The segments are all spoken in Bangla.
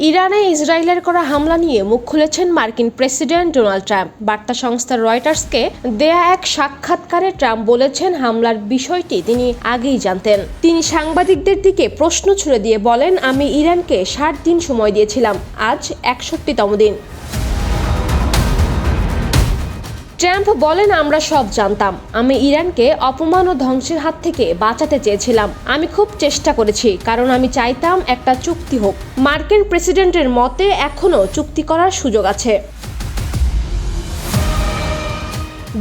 ইরানে ইসরায়েলের করা হামলা নিয়ে মুখ খুলেছেন মার্কিন প্রেসিডেন্ট ডোনাল্ড ট্রাম্প। বার্তা সংস্থা রয়টার্সকে দেয়া এক সাক্ষাৎকারে ট্রাম্প বলেছেন হামলার বিষয়টি তিনি আগেই জানতেন। তিনি সাংবাদিকদের দিকে প্রশ্ন ছুড়ে দিয়ে বলেন, আমি ইরানকে ষাট দিন সময় দিয়েছিলাম। আজ একষট্টিতম দিন। ট্রাম্প বলেন, আমরা সব জানতাম। আমি ইরানকে অপমান ও ধ্বংসের হাত থেকে বাঁচাতে চেয়েছিলাম। আমি খুব চেষ্টা করেছি, কারণ আমি চাইতাম একটা চুক্তি হোক। মার্কিন প্রেসিডেন্টের মতে এখনও চুক্তি করার সুযোগ আছে।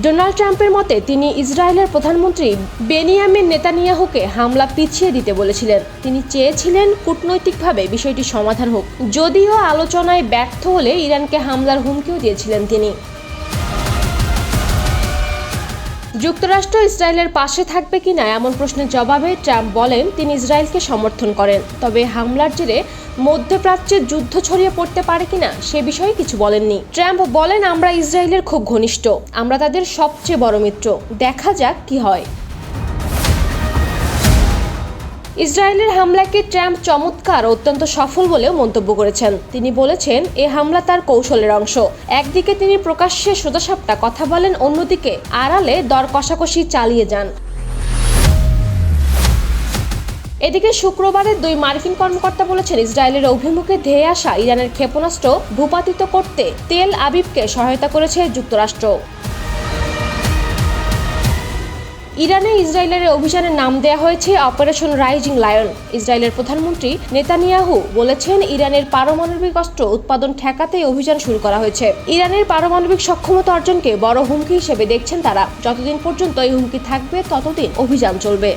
ডোনাল্ড ট্রাম্পের মতে, তিনি ইসরায়েলের প্রধানমন্ত্রী বেনিয়ামিন নেতানিয়াহুকে হামলা পিছিয়ে দিতে বলেছিলেন। তিনি চেয়েছিলেন, কূটনৈতিকভাবে বিষয়টি সমাধান হোক। যদিও আলোচনায় ব্যর্থ হলে ইরানকে হামলার হুমকিও দিয়েছিলেন তিনি। যুক্তরাষ্ট্র ইসরায়েলের পাশে থাকবে কিনা এমন প্রশ্নের জবাবে ট্রাম্প বলেন, তিনি ইসরায়েলকে সমর্থন করেন। তবে হামলার জেরে মধ্যপ্রাচ্যের যুদ্ধ ছড়িয়ে পড়তে পারে কিনা সে বিষয়ে কিছু বলেননি। ট্রাম্প বলেন, আমরা ইসরায়েলের খুব ঘনিষ্ঠ। আমরা তাদের সবচেয়ে বড় মিত্র। দেখা যাক কি হয়। ইসরায়েলের হামলাকে ট্রাম্প চমৎকার অত্যন্ত সফল বলেও মন্তব্য করেছেন। তিনি বলেছেন, এ হামলা তার কৌশলের অংশ। একদিকে তিনি প্রকাশ্যে সোজাসাপটা কথা বলেন, অন্যদিকে আড়ালে দর কষাকষি চালিয়ে যান। এদিকে শুক্রবারে দুই মার্কিন কর্মকর্তা বলেছেন, ইসরায়েলের অভিমুখে ধেয়ে আসা ইরানের ক্ষেপণাস্ত্র ভূপাতিত করতে তেল আবিবকে সহায়তা করেছে যুক্তরাষ্ট্র। ইরানে ইসরায়েলের অভিযানের নাম দেওয়া হয়েছে অপারেশন রাইজিং লায়ন। ইসরায়েলের প্রধানমন্ত্রী নেতানিয়াহু বলেছেন, ইরানের পারমাণবিক অস্ত্র উৎপাদন ঠেকাতে অভিযান শুরু করা হয়েছে। ইরানের পারমাণবিক সক্ষমতা অর্জনকে বড় হুমকি হিসেবে দেখছেন তারা। যতদিন পর্যন্ত এই হুমকি থাকবে, ততদিন অভিযান চলবে।